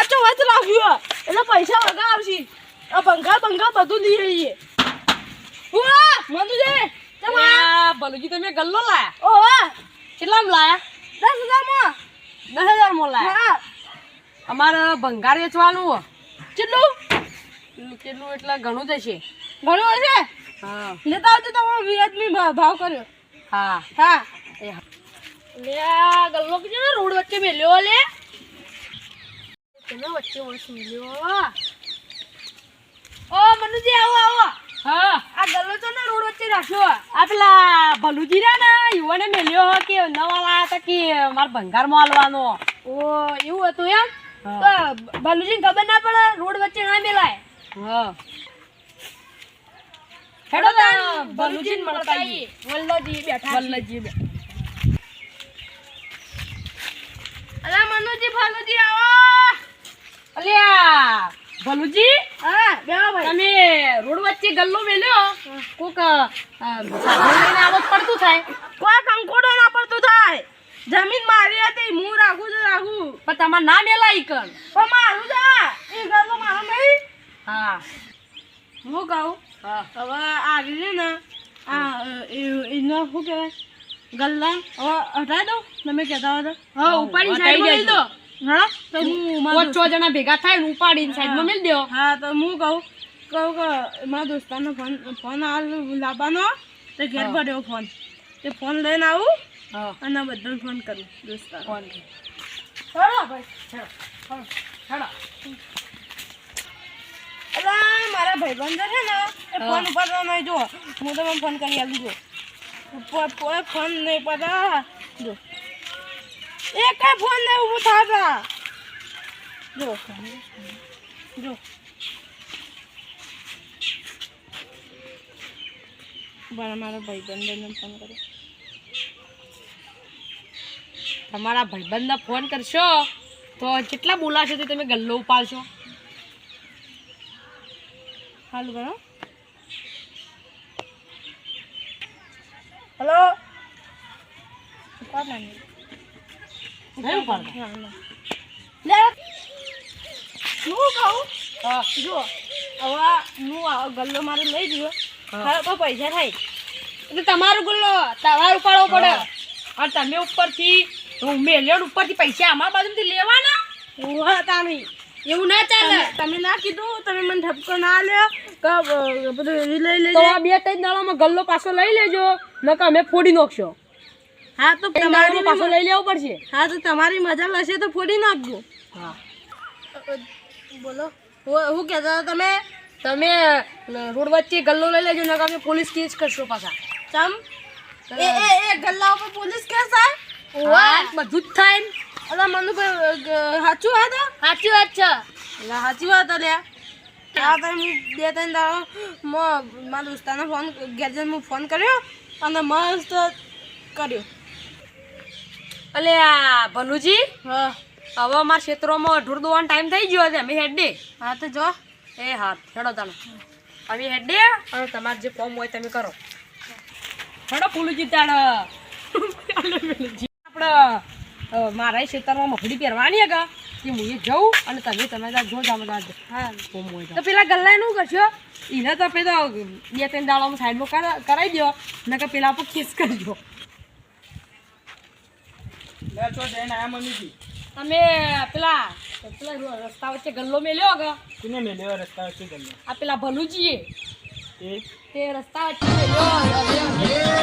વાંચો એટલે પૈસા વગા આ બંગા બંગા બધું લઈ રહીએ હુઆ મંદુજી તમા ભલુજી તમે ગલ્લો લાયા? ઓહો. કેટલામ લાયા? દસ હજાર દસ હજારમાં લાયા અમારે ભંગાર વેચવાનું કેટલું? કેટલું એટલે ઘણું જશે ઘણું હશે? હા. લેતા આવજો તમારો વિરાજમી ભાવ કર્યો. હા. હા. લે ગલ્લો કે રોડ વચ્ચે મેલ્યો લે. તમે વચ્ચે વચ્ચે મળ્યો ઓ મનુજી આવો આવો. હા. આ ગલ્લો છે ને રોડ વચ્ચે રાખ્યો આ પેલા ભલુજી રહ્યા ને યુવાને મેલ્યો કે નવા હતા કે મારે ભંગારમાં હાલવાનો. ઓ એવું હતું એમ? હા. ખબર ના પડે રોડ વચ્ચે ના મેલાય. હા. હેડો તાન ભલુજીને બાલુજીને મળતા મળતા આવીએ. બેઠા છે. વલ્લભજી બે. અલા મનુજી ફાલુજી આવો. અલ્યા ભલુજી હા ભાઈ. તમે રોડ વચ્ચે ગલ્લો મેલ્યો? કોક સાધન પડતું થાય. કોઈ કંકોડો ના પડતું થાય. જમીન મારી હતી હું રાખું છું રાખું. પણ તમારે ના મેલા ઈ પણ મારું છે એ ગલ્લો મારો નહીં. હા. હું કહું હા. હવે આવી છે ને આ અ, એને શું કહેવાય? ગલ્લા હવે હટાવી દઉં તમે કહેતા હો તો. હા, ઉપાડી સાઈડ દો. હા? તો હું પાંચ છ જણા ભેગા થાય ને ઉપાડીને સાઈડમાં મેળ દો હા તો હું કહું કહું કે મારા દોસ્તારનો ફોન ફોન હાલ લાવવાનો. તો ઘેર. ભર્યો ફોન તે ફોન લઈને આવું હા. અને બધો ફોન કરું દોસ્તાર ફોન ભાઈ. મારા ભાઈબંધો છે ને એ ફોન ઉપાડવા નહીં જો હું તમને ફોન કરી આલું જો ફોન નહીં પડતા જો. એ કઈ ફોન નહીં ઊભું થતા જો. જો. પણ મારા ભાઈબંધોને ફોન કર્યો. તમારા ભાઈબંધને ફોન કરશો તો કેટલા બોલાશો તે તમે ગલ્લો ઉપાડશો? હાલ કરો હેલો. નહીં ઉપાડતા લે હું કહું હા. જો હવે હું ગલ્લો મારે લઈ ગયો. હા. તો પૈસા થાય. એટલે તમારો ગુલ્લો તમારે ઉપાડવો પડે. અને તમે ઉપરથી ને ઉપરથી પૈસા અમારા બાજુથી લેવાના? હું હતા નહીં. એવું ના ચાલે. તમે- ના કીધું તમે મને ઠપકો ના લ્યો કે બધું લઈ લેજો. બે ત્રણ દાડામાં ગલ્લો પાછો લઈ લેજો નકર અમે ફોડી નાખશો. હા તો તમારી પાછો લઈ લેવો પડશે. હા તો તમારી મજા લેશે તો ફોડી નાખજો. હા. બોલો. હું હું કહેતા હતા તમે તમે રોડ વચ્ચે ગલ્લો લઈ લેજો નકર અમે પોલીસ કેસ કરશો પાછા. ચમ? એ એ એ ગલ્લા ઉપર પોલીસ કેસ થાય? હા, બધું જ થાય ને. અલા મનુ સાચું વાત? સાચી વાત છે. અલા સાચી વાત અલ્યા આ તો હું બે ત્રણ દાડો મારા દોસ્તાને ફોન ગેરજન હું ફોન કર્યો અને મસ્ત કર્યો. અલે આ ભલુજી હા. હવે અમારા ક્ષેત્રોમાં ઢોર દોવાનો ટાઈમ થઈ ગયો છે. અમે હેડે. હા તો જો. એ હા હેડો તમે અમે હેડે. અને તમારે જે ફોર્મ હોય તમે કરો. હેડો ફૂલુજી તાણ. આપણે મારા ક્ષેત્રમાં મફડી પહેરવાની હા કે હું એ જઉં અને તમે તમે જો જામ હા. ફોર્મ હોય તો. પેલા ગલ્લા શું કરશો એને તો પેલા બે ત્રણ દાડામાં સાઈડમાં કરા- કરાવી દો નકર પેલા પર કેસ કરજો. તમે પેલા રસ્તા વચ્ચે ગલ્લો મેલ્યો કે કોને મેલ્યો રસ્તા વચ્ચે ગલ્લો. આ પેલા ભલુજીએ? તે રસ્તા વચ્ચે મેલ્યો